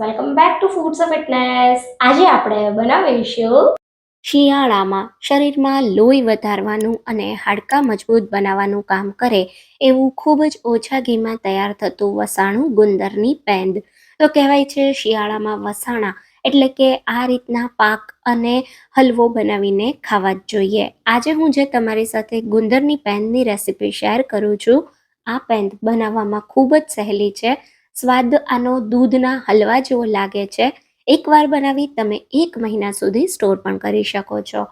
Welcome back to foods of fitness આજે આપણે બનાવીશું શિયાળામાં શરીરમાં લોહી વધારવાનું અને હાડકાં મજબૂત બનાવવાનું કામ કરે એવું ખૂબ જ ઓછા ઘીમાં તૈયાર થતું વસાણું ગુંદરની પેંદ. તો કહેવાય છે શિયાળામાં વસાણા એટલે કે આ રીતના પાક અને હલવો બનાવીને ખાવા જ જોઈએ. આજે હું જે તમારી સાથે ગુંદરની પેંદની રેસીપી શેર કરું છું, આ પેંદ બનાવવામાં ખૂબ જ સહેલી છે. સ્વાદ આનો દૂધના હલવા જેવો લાગે છે. એકવાર બનાવી તમે એક મહિના સુધી સ્ટોર પણ કરી શકો છો.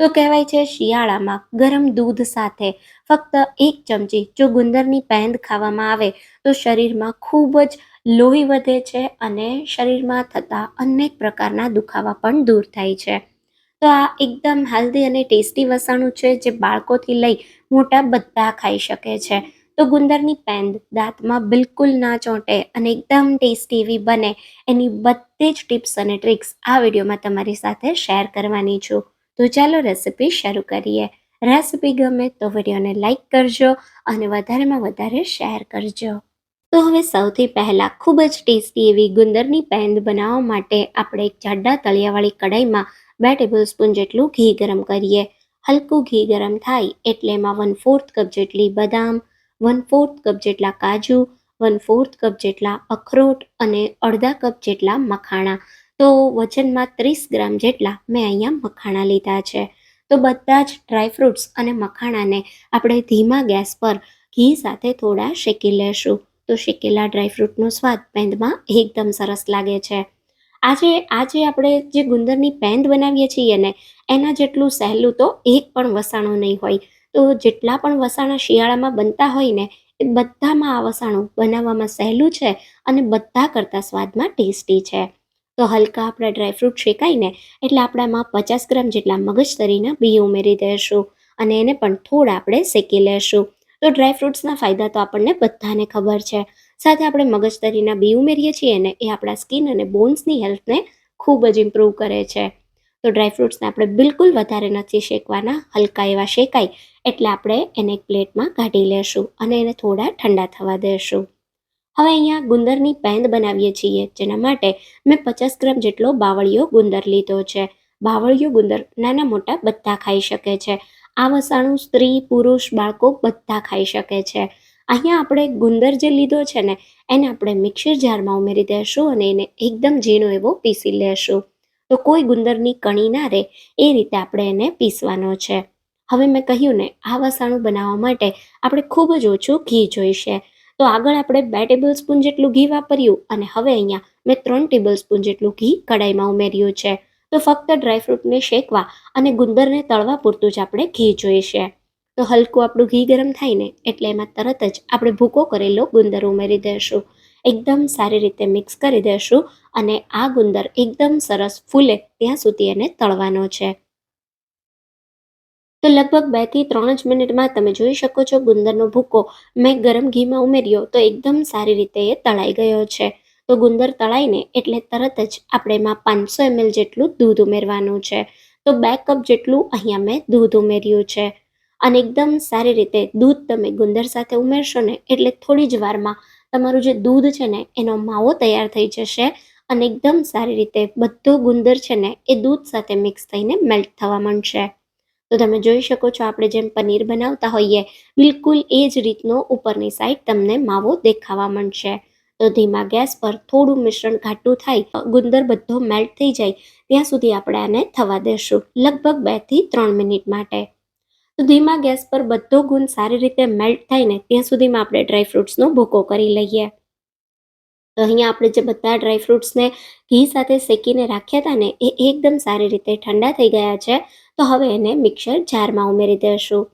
તો કહેવાય છે શિયાળામાં ગરમ દૂધ સાથે ફક્ત એક ચમચી જો ગુંદરની પેંદ ખાવામાં આવે તો શરીરમાં ખૂબ જ લોહી વધે છે અને શરીરમાં થતા અનેક પ્રકારના દુખાવા પણ દૂર થાય છે. તો આ એકદમ હેલ્ધી અને ટેસ્ટી વસાણું છે જે બાળકોથી લઈ મોટા બધા ખાઈ શકે છે. તો ગુંદરની પેંદ દાંતમાં બિલકુલ ના ચોંટે અને એકદમ ટેસ્ટી એવી બને. એની બધી જ ટિપ્સ અને ટ્રિક્સ આ વિડીયોમાં તમારી સાથે શેર કરવાની છું. તો ચાલો રેસિપી શરૂ કરીએ. રેસિપી ગમે તો વિડીયોને લાઈક કરજો અને વધારેમાં વધારે શેર કરજો. તો હવે સૌથી પહેલાં ખૂબ જ ટેસ્ટી એવી ગુંદરની પેંદ બનાવવા માટે આપણે એક જાડા તળિયાવાળી કઢાઈમાં બે ટેબલ સ્પૂન જેટલું ઘી ગરમ કરીએ. હલકું ઘી ગરમ થાય એટલે એમાં વન ફોર્થ કપ જેટલી બદામ વન ફોર્થ કપ જેટલા કાજુ વન ફોર્થ કપ જેટલા અખરોટ અને અડધા કપ જેટલા મખાણા. તો વજનમાં ત્રીસ ગ્રામ જેટલા મેં અહીંયા મખાણા લીધા છે. તો બધા જ ડ્રાયફ્રૂટ્સ અને મખાણાને આપણે ધીમા ગેસ પર ઘી સાથે થોડા શેકી લેશું. તો શેકેલા ડ્રાયફ્રૂટનો સ્વાદ પેંદમાં એકદમ સરસ લાગે છે. આજે આજે આપણે જે ગુંદરની પેંદ બનાવીએ છીએ ને, એના જેટલું સહેલું તો એક પણ વસાણું નહીં હોય. તો જેટલા પણ વસાણા શિયાળામાં બનતા હોય ને, એ બધામાં આ વસાણું બનાવવામાં સહેલું છે અને બધા કરતાં સ્વાદમાં ટેસ્ટી છે. તો હલકા આપણા ડ્રાયફ્રૂટ શેકાઈને એટલે આપણામાં પચાસ ગ્રામ જેટલા મગજતરીના બી ઉમેરી દઈશું અને એને પણ થોડા આપણે શેકી લેશું. તો ડ્રાયફ્રૂટ્સના ફાયદા તો આપણને બધાને ખબર છે. સાથે આપણે મગજતરીના બી ઉમેરીએ છીએ ને, એ આપણા સ્કિન અને બોન્સની હેલ્થને ખૂબ જ ઇમ્પ્રૂવ કરે છે. તો ડ્રાયફ્રૂટ્સને આપણે બિલકુલ વધારે નથી શેકવાના, હલકા એવા શેકાય, એટલે આપણે એને એક પ્લેટમાં કાઢી લેશું અને એને થોડા ઠંડા થવા દેશું. હવે અહીંયા ગુંદરની પેંદ બનાવીએ છીએ, જેના માટે મેં પચાસ ગ્રામ જેટલો બાવળિયો ગુંદર લીધો છે. બાવળિયો ગુંદર નાના મોટા બધા ખાઈ શકે છે. આ વસાણું સ્ત્રી, પુરુષ, બાળકો બધા ખાઈ શકે છે. અહીંયા આપણે ગુંદર જે લીધો છે ને, એને આપણે મિક્સર જારમાં ઉમેરી દઈશું અને એને એકદમ ઝીણો એવો પીસી લેશું. તો કોઈ ગુંદરની કણી ના રહે એ રીતે આપણે એને પીસવાનો છે. હવે મેં કહ્યું ને, આ વસાણું બનાવવા માટે આપણે ખૂબ જ ઓછું ઘી જોઈશે. તો આગળ આપણે બે ટેબલ સ્પૂન જેટલું ઘી વાપર્યું અને હવે અહીંયા મેં ત્રણ ટેબલ સ્પૂન જેટલું ઘી કડાઈમાં ઉમેર્યું છે. તો ફક્ત ડ્રાયફ્રૂટને શેકવા અને ગુંદરને તળવા પૂરતું જ આપણે ઘી જોઈશે. તો હલકું આપણું ઘી ગરમ થાય ને, એટલે એમાં તરત જ આપણે ભૂકો કરેલો ગુંદર ઉમેરી દઈશું એકદમ સારી રીતે મિક્સ કરી દઈશું અને આ ગુંદર એકદમ સરસ ફૂલે ત્યાં સુધી એને તળવાનો છે. તો લગભગ બેથી ત્રણ જ મિનિટમાં તમે જોઈ શકો છો ગુંદરનો ભૂકો. મેં ગરમ ઘીમાં ઉમેર્યો તો એકદમ સારી રીતે એ તળાઈ ગયો છે. તો ગુંદર તળાઈને એટલે તરત જ આપણે એમાં પાંચસો એમએલ જેટલું દૂધ ઉમેરવાનું છે. તો બે કપ જેટલું અહીંયા મેં દૂધ ઉમેર્યું છે. અને એકદમ સારી રીતે દૂધ તમે ગુંદર સાથે ઉમેરશો ને એટલે થોડી જ વારમાં તમારું જે દૂધ છે ને, એનો માવો તૈયાર થઈ જશે અને એકદમ સારી રીતે બધો ગુંદર છે ને, એ દૂધ સાથે મિક્સ થઈને મેલ્ટ થવા માંડશે. તો તમે જોઈ શકો છો, આપણે જેમ પનીર બનાવતા હોઈએ, બિલકુલ એ જ રીતનો ઉપરની સાઈડ તમને માવો દેખાવા માંડશે. તો ધીમા ગેસ પર થોડું મિશ્રણ ઘાટું થાય, ગુંદર બધો મેલ્ટ થઈ જાય, ત્યાં સુધી આપણે આને થવા દેશું, લગભગ બેથી ત્રણ મિનિટ માટે. તો ધીમા ગેસ પર બધો ગુણ સારી રીતે મેલ્ટ થાય ને ત્યાં સુધીમાં આપણે ડ્રાયફ્રૂટ્સનો ભૂકો કરી લઈએ. તો અહીંયા આપણે જે બધા ડ્રાયફ્રૂટ્સને ઘી સાથે શેકીને રાખ્યા હતા ને, એ એકદમ સારી રીતે ઠંડા થઈ ગયા છે, તો હવે એને મિક્સર જારમાં ઉમેરી દઈશું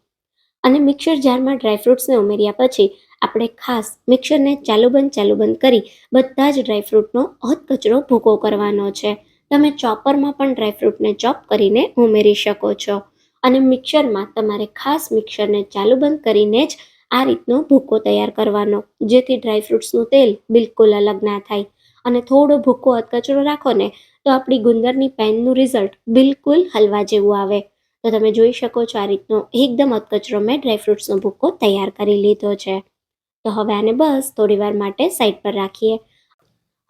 અને મિક્સર જારમાં ડ્રાયફ્રૂટ્સને ઉમેર્યા પછી આપણે ખાસ મિક્સરને ચાલુ બંધ ચાલુ બંધ કરી બધા જ ડ્રાયફ્રૂટનો અધકચરો ભૂકો કરવાનો છે. તમે ચોપરમાં પણ ડ્રાયફ્રૂટને ચોપ કરીને ઉમેરી શકો છો. અને મિક્સરમાં તમારે ખાસ મિક્સરને ચાલુ બંધ કરીને જ આ રીતનો ભૂકો તૈયાર કરવાનો, જેથી ડ્રાયફ્રૂટ્સનું તેલ બિલકુલ અલગ ના થાય. અને થોડો ભૂકો અધકચરો રાખો ને, તો આપણી ગુંદરની પેનનું રિઝલ્ટ બિલકુલ હલવા જેવું આવે. તો તમે જોઈ શકો છો આ રીતનો એકદમ અધકચરો મેં ડ્રાયફ્રૂટ્સનો ભૂકો તૈયાર કરી લીધો છે. તો હવે આને બસ થોડી વાર માટે સાઈડ પર રાખીએ.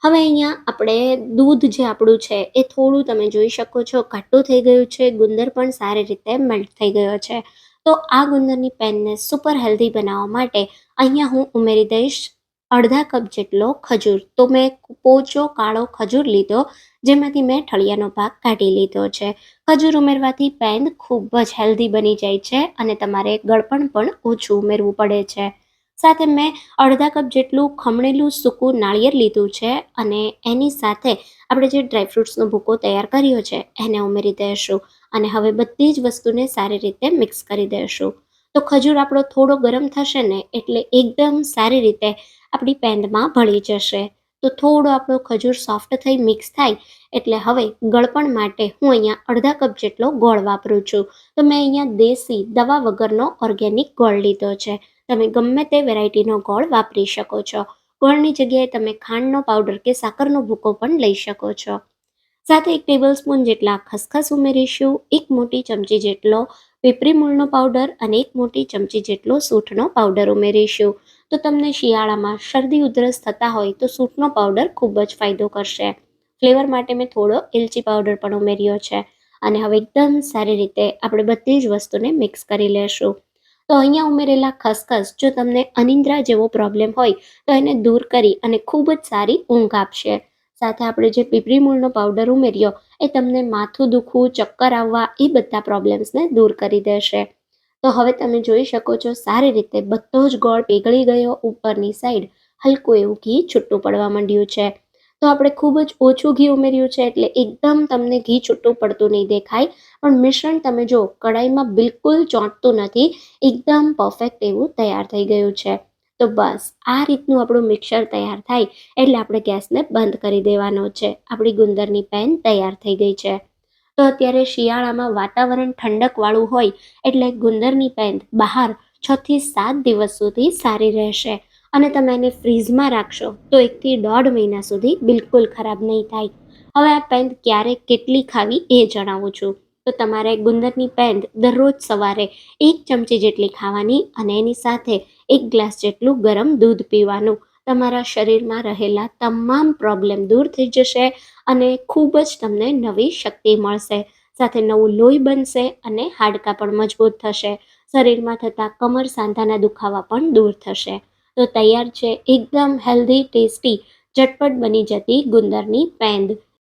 હવે અહીંયા આપણે દૂધ જે આપણું છે એ થોડું તમે જોઈ શકો છો, ઘાટું થઈ ગયું છે, ગુંદર પણ સારી રીતે મેલ્ટ થઈ ગયો છે. તો આ ગુંદરની પેનને સુપર હેલ્ધી બનાવવા માટે અહીંયા હું ઉમેરી દઈશ અડધા કપ જેટલો ખજૂર. તો મેં પોચો કાળો ખજૂર લીધો, જેમાંથી મેં ઠળિયાનો ભાગ કાઢી લીધો છે. ખજૂર ઉમેરવાથી પેન ખૂબ જ હેલ્ધી બની જાય છે અને તમારે ગળપણ પણ ઓછું ઉમેરવું પડે છે. સાથે મેં અડધા કપ જેટલું ખમણેલું સૂકું નાળિયેર લીધું છે અને એની સાથે આપણે જે ડ્રાયફ્રૂટ્સનો ભૂકો તૈયાર કર્યો છે, એને ઉમેરી દઈશું અને હવે બધી જ વસ્તુને સારી રીતે મિક્સ કરી દઈશું તો ખજૂર આપણો થોડો ગરમ થશે ને એટલે એકદમ સારી રીતે આપણી પેનમાં ભળી જશે. તો થોડો આપણો ખજૂર સોફ્ટ થઈ મિક્સ થાય, એટલે હવે ગળપણ માટે હું અહીંયા અડધા કપ જેટલો ગોળ વાપરું છું. તો મેં અહીંયા દેશી દવા વગરનો ઓર્ગેનિક ગોળ લીધો છે. તમે ગમે તે વેરાયટીનો ગોળ વાપરી શકો છો. ગોળની જગ્યાએ તમે ખાંડનો પાવડર કે સાકરનો ભૂકો પણ લઈ શકો છો. સાથે એક ટેબલ સ્પૂન જેટલા ખસખસ ઉમેરીશું, એક મોટી ચમચી જેટલો પીપરી મૂળનો પાવડર અને એક મોટી ચમચી જેટલો સૂંઠનો પાવડર ઉમેરીશું. તો તમને શિયાળામાં શરદી ઉધરસ થતા હોય તો સૂટનો પાવડર ખૂબ જ ફાયદો કરશે. ફ્લેવર માટે મેં થોડો એલચી પાવડર પણ ઉમેર્યો છે. અને હવે એકદમ સારી રીતે આપણે બધી જ વસ્તુને મિક્સ કરી લેશું. તો અહીંયા ઉમેરેલા ખસખસ, જો તમને અનિંદ્રા જેવો પ્રોબ્લેમ હોય, તો એને દૂર કરી અને ખૂબ જ સારી ઊંઘ આપશે. સાથે આપણે જે પીપરી મૂળનો પાવડર ઉમેર્યો, એ તમને માથું દુખવું, ચક્કર આવવા, એ બધા પ્રોબ્લેમ્સને દૂર કરી દેશે. તો હવે તમે જોઈ શકો છો, સારી રીતે બધો જ ગોળ પીગળી ગયો ઉપરની સાઈડ હલકું એવું ઘી છૂટું પડવા માંડ્યું છે. તો આપણે ખૂબ જ ઓછું ઘી ઉમેર્યું છે એટલે એકદમ તમને ઘી છૂટું પડતું નહીં દેખાય. પણ મિશ્રણ તમે જો કડાઈમાં બિલકુલ ચોંટતું નથી. એકદમ પરફેક્ટ એવું તૈયાર થઈ ગયું છે. તો બસ, આ રીતનું આપણું મિક્સર તૈયાર થાય એટલે આપણે ગેસને બંધ કરી દેવાનો છે. આપણી ગુંદરની પેન તૈયાર થઈ ગઈ છે. તો અત્યારે શિયાળામાં વાતાવરણ ઠંડકવાળું હોય એટલે ગુંદરની પેન બહાર છથી સાત દિવસ સુધી સારી રહેશે. અને તમે એને ફ્રીઝમાં રાખશો તો એકથી દોઢ મહિના સુધી બિલકુલ ખરાબ નહીં થાય. હવે આ પેન ક્યારે કેટલી ખાવી એ જણાવું છું. તો તમારે ગુંદરની પેન દરરોજ સવારે એક ચમચી જેટલી ખાવાની અને એની સાથે એક ગ્લાસ જેટલું ગરમ દૂધ પીવાનું. તમારા શરીરમાં રહેલા તમામ પ્રોબ્લેમ દૂર થઈ જશે અને ખૂબ જ તમને નવી શક્તિ મળશે. સાથે નવું લોહી બનશે અને હાડકાં પણ મજબૂત થશે. શરીરમાં થતા કમર સાંધાના દુખાવા પણ દૂર થશે. તો તૈયાર છે એકદમ હેલ્ધી ટેસ્ટી ઝટપટ બની જતી ગુંદરની પેંદ.